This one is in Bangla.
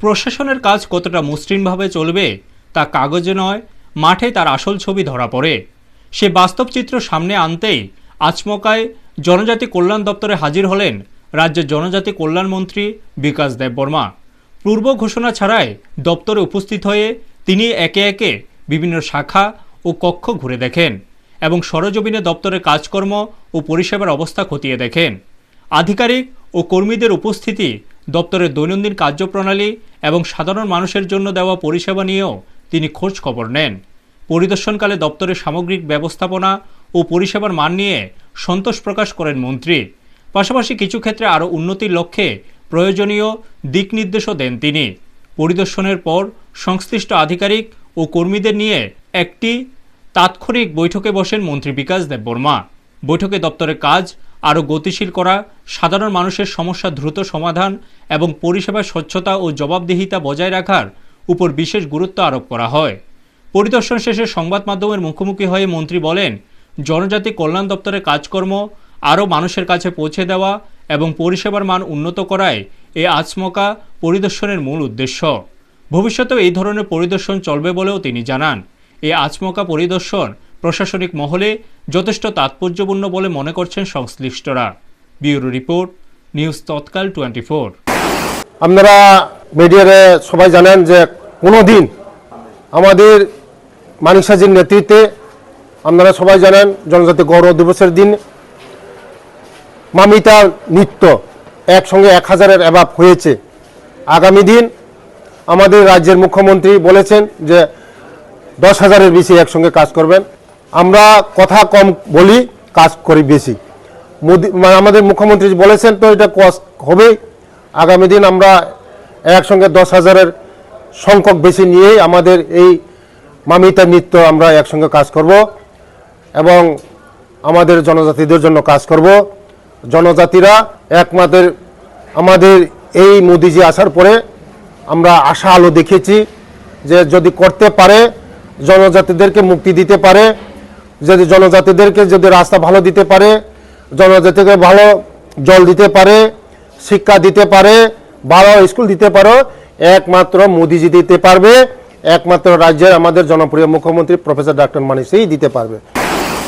প্রশাসনের কাজ কতটা মসৃণভাবে চলবে তা কাগজে নয়, মাঠে তার আসল ছবি ধরা পড়ে। সে বাস্তব চিত্র সামনে আনতেই আচমকায় জনজাতি কল্যাণ দপ্তরে হাজির হলেন রাজ্যের জনজাতি কল্যাণ মন্ত্রী বিকাশ দেববর্মা পূর্ব ঘোষণা ছাড়াই দপ্তরে উপস্থিত হয়ে তিনি একে একে বিভিন্ন শাখা ও কক্ষ ঘুরে দেখেন এবং সরজমিনে দপ্তরের কাজকর্ম ও পরিষেবার অবস্থা খতিয়ে দেখেন। আধিকারিক ও কর্মীদের উপস্থিতি দপ্তরের দৈনন্দিন কার্যপ্রণালী এবং সাধারণ মানুষের জন্য দেওয়া পরিষেবা নিয়েও তিনি খোঁজ খবর নেন। পরিদর্শনকালে দপ্তরের সামগ্রিক ব্যবস্থাপনা ও পরিষেবার মান নিয়ে সন্তোষ প্রকাশ করেন মন্ত্রী। পাশাপাশি কিছু ক্ষেত্রে আরও উন্নতির লক্ষ্যে প্রয়োজনীয় দিক নির্দেশও দেন তিনি। পরিদর্শনের পর সংশ্লিষ্ট আধিকারিক ও কর্মীদের নিয়ে একটি তাৎক্ষণিক বৈঠকে বসেন মন্ত্রী বিকাশ দেববর্মা। বৈঠকে দপ্তরের কাজ, আরও গতিশীল করা, সাধারণ মানুষের সমস্যা দ্রুত সমাধান এবং পরিষেবার স্বচ্ছতা ও জবাবদিহিতা বজায় রাখার উপর বিশেষ গুরুত্ব আরোপ করা হয়। পরিদর্শন শেষে সংবাদ মাধ্যমের মুখোমুখি হয়ে মন্ত্রী বলেন, জনজাতি কল্যাণ দপ্তরের কাজকর্ম, আরও মানুষের কাছে পৌঁছে দেওয়া এবং পরিষেবার মান উন্নত করায় এ আচমকা পরিদর্শনের মূল উদ্দেশ্য। ভবিষ্যতেও এই ধরনের পরিদর্শন চলবে বলেও তিনি জানান। এই আচমকা পরিদর্শন প্রশাসনিক মহলে যথেষ্ট তাৎপর্যপূর্ণ বলে মনে করছেন সংশ্লিষ্টরা। ব্যুরো রিপোর্ট, নিউজ তৎকাল টোয়েন্টি ফোর আপনারা মিডিয়ারে সবাই জানেন যে কোনো দিন আমাদের মানিক সাজির নেতৃত্বে আপনারা সবাই জানেন জনজাতি গৌরব দিবসের দিন মামিতা নৃত্য একসঙ্গে এক হাজারের অ্যাভাব হয়েছে। আগামী দিন আমাদের রাজ্যের মুখ্যমন্ত্রী বলেছেন যে দশ হাজারের বেশি একসঙ্গে কাজ করবেন। আমরা কথা কম বলি, কাজ করি বেশি। মোদি মানে আমাদের মুখ্যমন্ত্রী বলেছেন, তো এটা কষ্ট হবেই আগামী দিন আমরা একসঙ্গে দশ হাজারের সংখ্যক বেশি নিয়েই আমাদের এই মামিতা নৃত্য আমরা একসঙ্গে কাজ করব এবং আমাদের জনজাতিদের জন্য কাজ করব। জনজাতিরা একমাত্র আমাদের এই মোদিজি আসার পরে আমরা আশা আলো দেখেছি যে যদি করতে পারে, জনজাতিদেরকে মুক্তি দিতে পারে। যদি জনজাতিদেরকে যদি রাস্তা ভালো দিতে পারে, জনজাতিকে ভালো জল দিতে পারে, শিক্ষা দিতে পারে, ভালো স্কুল দিতে পারো, একমাত্র মোদিজি দিতে পারবে, একমাত্র রাজ্যের আমাদের জনপ্রিয় মুখ্যমন্ত্রী প্রফেসর ডাক্তার মানিসেই দিতে পারবে।